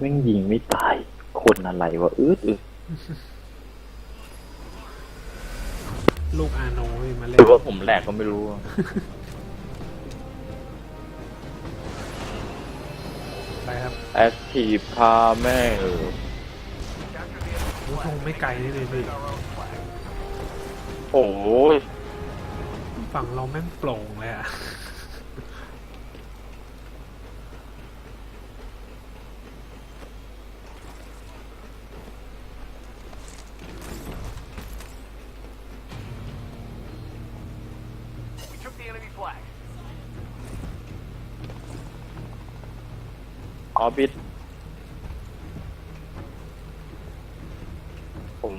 แม่งยิงไม่ตาย คนอะไรวะอืดอึดลูกอาโนมาหเล่รืนอว่าผมแหลกก็ไม่รู้อะไปครับแอคทีฟพาแม่งเออโอ้ทงไม่ไกลนี่เลยพี่โอ้ยฝั่งเราแม่งโปร่งเลยอะ ออบิทผม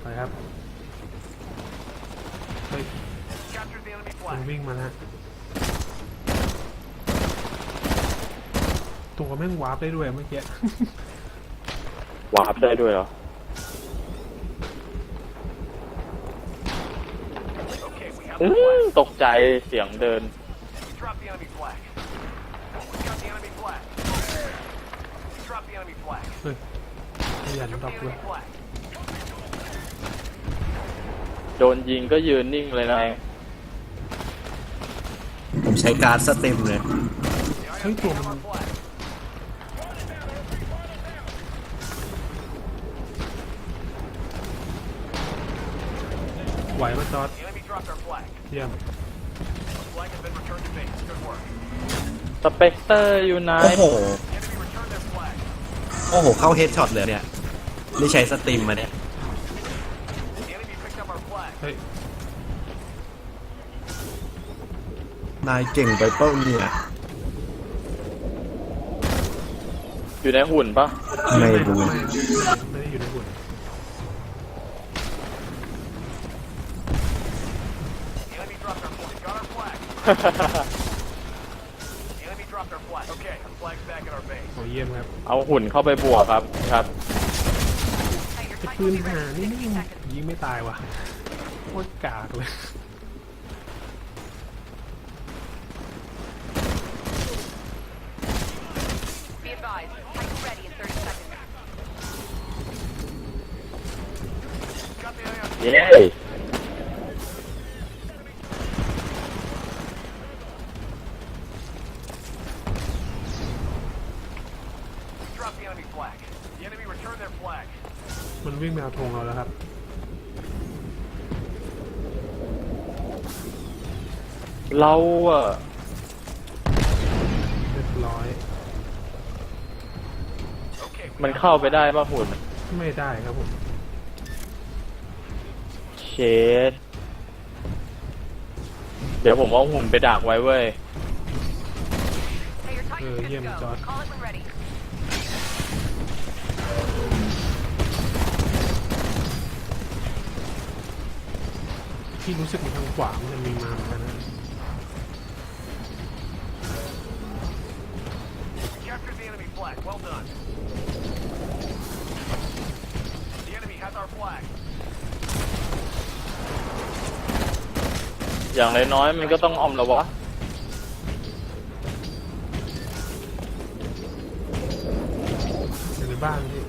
ไปครับเฮ้ยมันวิ่งมาแล้วตัว แม่งวาร์ปได้ด้วยเมื่อกี้ วาร์ปได้ด้วยเหรออืมตกใจเสียงเดิน Drop the enemy flag. We got the enemy flag. Drop the enemy flag. เฮ้ยขยัน Drop ดอก the เลย enemy flag. โดนยิงก็ยืนนิ่งเลยนะ ผมใช้การ์ดสเต็มเลยเฮ้ยตัวมัน Flag. ไหวมาจอด The enemy dropped our flag. เยี่ยม Flag has been returned to base. Good work. สเปกเตอร์อยู่ไหนโอ้โห The enemy returned their flag. โอ้โห เข้าเฮดช็อตเลยเนี่ยนี่ใช้สตรีมมาเนี่ย The enemy picked up our flag. เฮ้ยนายเก่งไปเปิ้ลเนี่ยอยู่ในหุ่นปะไม่รู้ ไม่ไม่ได้อยู่ในหุ่น The enemy dropped our flag. Got our flag. The enemy dropped our flag. Okay, our flag's back at our base. โอ้เยี่ยมครับเอาหุ่นเข้าไปบวกครับครับ ไอ้ปืนหานี่แม่งยิงไม่ตายว่ะโคตรกากเลย Be advised, Titan ready in 30 seconds. Got the enemy on เย้ Drop the enemy flag. The enemy returned their flag. มันวิ่งมาเอาธงเราแล้วครับ เราอะเรียบร้อย Okay, we มัน got เข้า our ไป flag. ได้ปะหุ่นไม่ได้ครับผม เชดเดี๋ยวผมเอาหุ่นไปดักไว้เว้ย Hey, your Titan's Uh, good yeah, to go. Josh. Call it when ready. ที่รู้สึกมันทางขวามันจะมีมาเหมือนกันนะ Captured the enemy flag. Well done. The enemy has our flag. อย่างน้อยๆมันก็ต้องออมแล้ววะอยู่ในบ้านพี่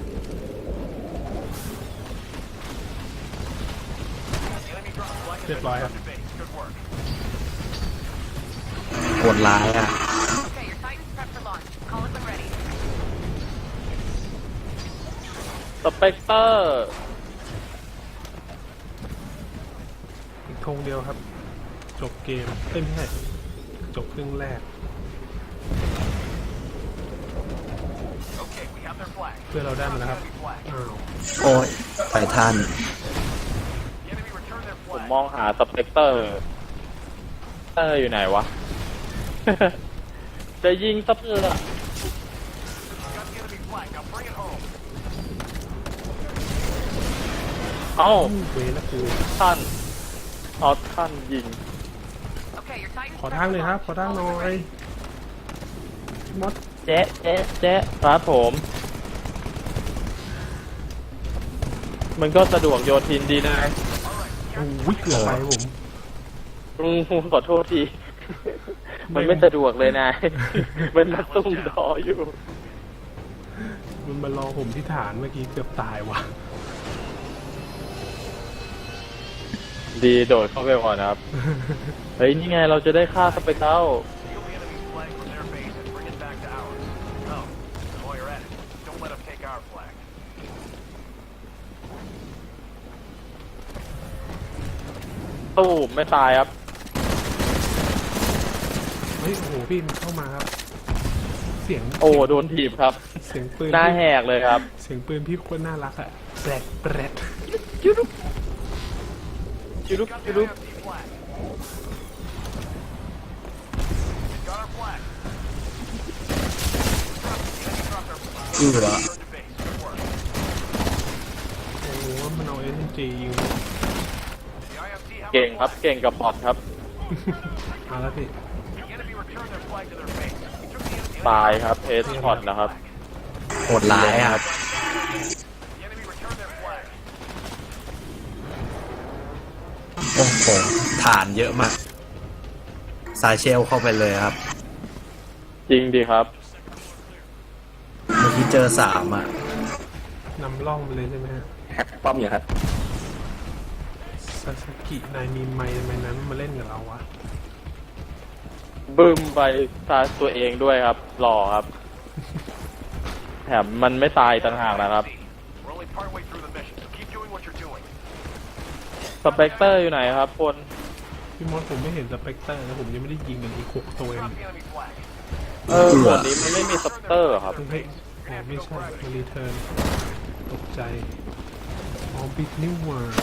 dropped flag. has Good been boy. returned to base. Good work. โหดร้ายอะ Okay, your Titan's prepped for launch. Call it when ready. สเปกเตอร์ อีกธงเดียวครับ จบเกมเอ้ยไม่ใช่จบครึ่งแรก Okay, we have their flag. เพื่อนเราได้มาแล้วครับ Enemy flag. อ้าวโอ้ยไททัน ผม flag. มองหาสเปกเตอร์เตอร์อยู่ไหนวะ จะยิงสเปกเตอร์ Got the enemy flag. Now bring it home. เอ้าเวละกูท่านเอาท่านยิง Okay, your Titan's ขอ prepped ทาง for เลยครับ launch. ขอทางห Call น่ it อ when ย ready. มอสเจ๊เจ๊เจ๊ครับผม มันก็สะดวกโยทินดีนะโอ้ยเกือบไปผม อืมขอโทษที มันไม่สะดวกเลยนาย มันนักตุ้มดออยู่ มันมารอผมที่ฐานเมื่อกี้เกือบตายว่ะ ดีโดดเข้าไปก่อนนะครับ เฮ้ย นี่ไงเราจะได้ฆ่าสเปกเตอร์ ตู้มไม่ตายครับ เฮ้ยโอ้โหพี่มันเข้ามาครับ เสียงโอ้โดนถีบครับ เสียงปืนหน้าแหกเลยครับ เสียงปืนพี่โคตรน่ารักอะแปรดแปรดจุลุกจุลุก Got จุ the ลุก IMC flag. Got our flag. Enemy dropped our flag. อือเหรอ Return to base. Good work. โอ้โหมันเอาเอ็นจียิง The IMC have เก่ง our ครับ flag. เก่งกับบอทครับ มาแล้วพี่ The enemy returned their flag to their base. We took the enemy- ตายครับเอสช็อตนะครับโหดร้ายอะ The enemy returned their flag. โอ้โหฐานเยอะมากสายเชลเข้าไปเลยครับ จริงดีครับ เมื่อกี้เจอสามอะนำร่องไปเลยใช่ไหมฮะ แฮกป้อมอยู่ครับ ซาสกินายมีไมค์ทำไมนั้นมาเล่นกับเราวะบึ้มไปตายตัวเองด้วยครับ หล่อครับ แถมมันไม่ตายต่างหากนะครับ We're only partway through the mission, so keep doing what you're doing. สเปกเตอร์อยู่ไหนครับคนพี่มอสผมไม่เห็นสเปกเตอร์แล้วผมยังไม่ได้ยิงกันอีกหกตัวเอง Drop the enemy flag. เออส่วนนี้มันไม่มีสเปกเตอร์ครับ เฮ้ยอ๋อไม่ใช่มารีเทิร์นตกใจอ๋อบิ๊กนิวเวอร์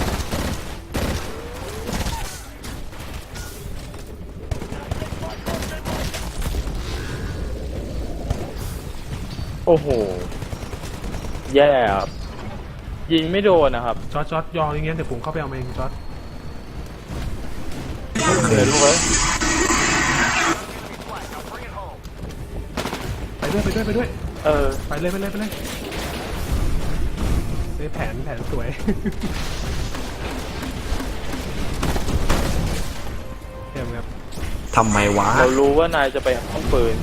โอ้โห แย่ครับยิงไม่โดนนะครับจอร์จจอร์จยออย่างเงี้ยเดี๋ยวผมเข้าไปเอามาเองจอร์จเดี๋ยวดูไว้ Enemy flag. Now bring it home. ไปด้วยไปด้วยไปด้วย เออ ไปเลยไปเลยไปเลยเฮ้ยแผนแผนสวย เยี่ยมครับทำไมวะ เรารู้ว่านายจะไปห้องปืน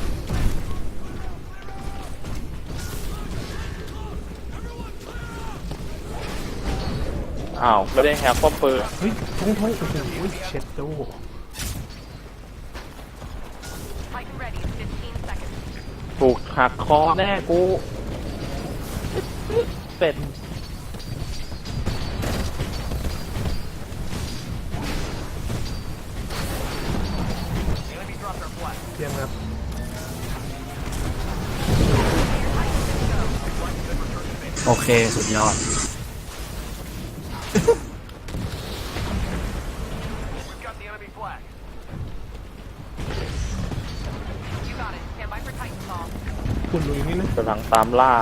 อ้าวไม่ได้แฮกป้อมปืนเฮ้ยทงทงโอ้โหเช็ดโด Titan ready in 15 seconds. ถูกหักคอแน่กูเป็ด The enemy dropped our flag. เยี่ยมครับโอเค สุดยอด คุณลุยนี่นะกำลังตามล่า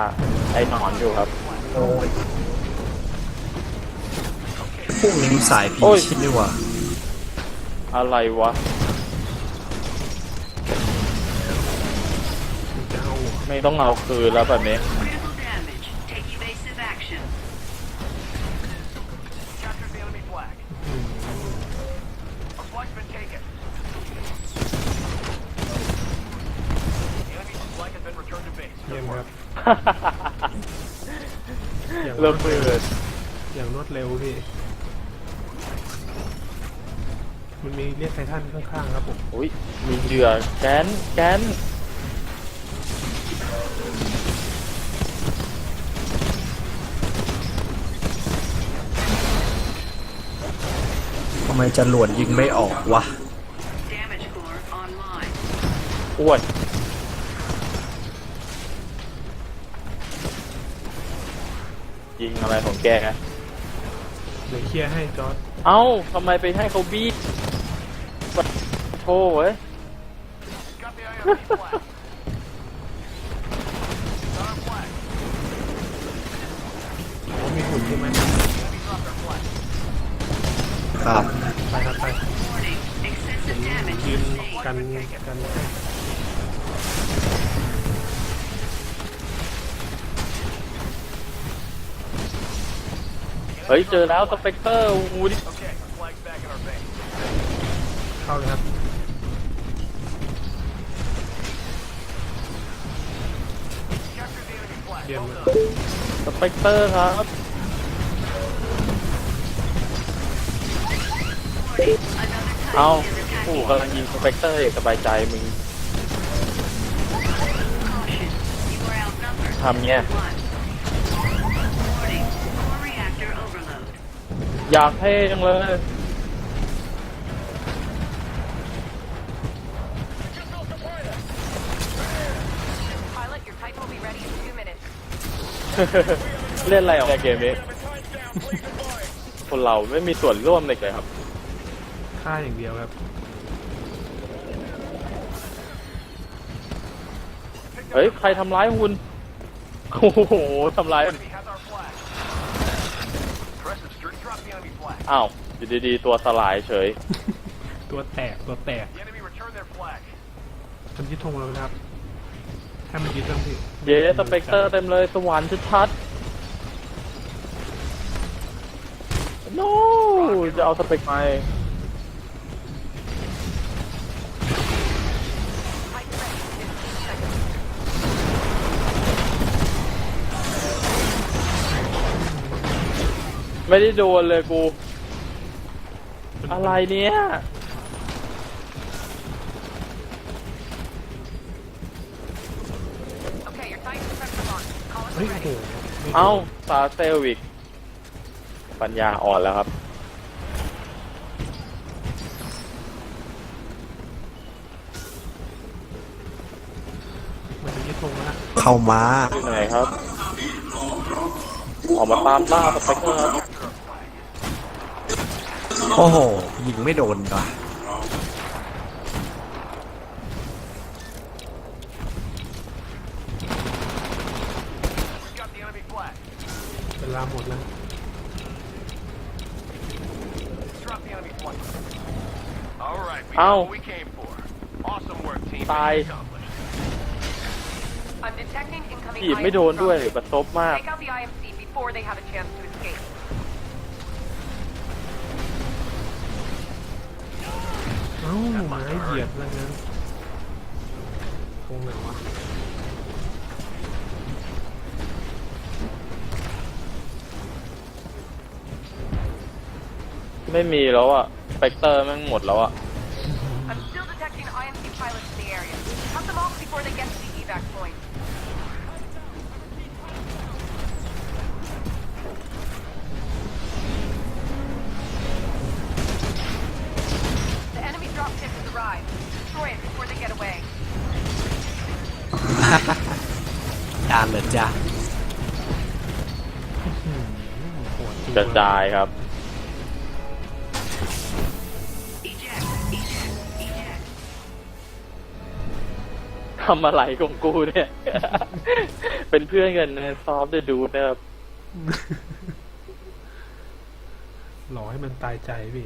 ไอ้หนอนอยู่ครับ โอ้ยพวกนี้สายพีโอ้ย ชิดนี่หว่าอะไรวะมันจะเอาเหรอไม่ต้องเอาคืนแล้วแบบนี้ ยี่ยมครับ อย่างรระวดเร็เบิวดอย่างรวดเร็วพี่ มันมีเรียกไททันข้างๆครับผม อุ้ยมีเหยื่อแกนแกนทำไมจรวดยิงไม่ออกวะ Damage core online. อ้วน ยิงอะไรของแกเดี๋ยวเคลียร์ให้จอร์ดเอ้าทำไมไปให้เขาบีบปะโธ่เว้ย Got the IMC flag. Got our flag. โอ้มีหุ่นใช่ไหม The enemy dropped our flag. ครับไปครับไป Warning. Excessive damage ยืน sustained. กันกัน ฮ้ยเจอแล้วสเปกเตอร์วูดิ Okay, flag's back in our base. เข้าเลยครับ Capture the enemy flag. เยี่ยม Well เลย done. สเปกเตอร์ครับ Another เอา Titan is ผู้ attacking. กำลังยิงสเปกเตอร์อย่างสบายใจมึง Caution. You are outnumbered. ทำเงี้ย อยากให้จังเลย Pilot, your Titan will be ready in two minutes. เล่นอะไรออกในเกมนี้ คนเราไม่มีส่วนร่วมเลยครับ ฆ่าอย่างเดียวครับ เฮ้ย ใครทำร้ายคุณ โอ้โหทำร้าย Enemy has our flag. Aggressive streak. Drop the enemy flag. อ้าวอยู่ดีๆตัวสลายเฉย ตัวแตกตัวแตก The enemy return their flag. มันยึดธงเราแล้วครับถ้ามันยึดต้องพี่เย้สเปกเตอร์เต็มเลยสวรรค์ชัดๆโน้จะเอาสเปกไป Titan ready in 15 seconds. ไม่ได้โดนเลยกู อะไรเนี่ย Okay, your Titan pressure's on. Call us เฮ้ยโอ้โห ready. ไม่เอ้าตาเซลวิก ปัญญาอ่อนแล้วครับมันจะยึดธงแล้วนะเข้ามา อยู่ไหนครับ ออกมาตามล่าสเปกเตอร์ครับ โอ้โห ยิงไม่โดนว่ะ We got the enemy flag. เวลาหมดแล้ว Drop the enemy flag. All right, we Ow. got what we came for. Awesome work, team. Bye. Mission accomplished. I'm detecting incoming ถีบไม่โดน IMC ด้วย from- บัดซบมาก Take out the IMC before they have a chance to escape. ไม้เหยียบแล้วงั้นธงไหนวะไม่มีแล้วอะสเปกเตอร์แม่งหมดแล้วอะ ดกระจายครับ Eject. Eject. Eject. ทำอะไรของกูเนี่ย เป็นเพื่อนกันนะซอฟต์เดดูนะครับหล่อให้มันตายใจพี่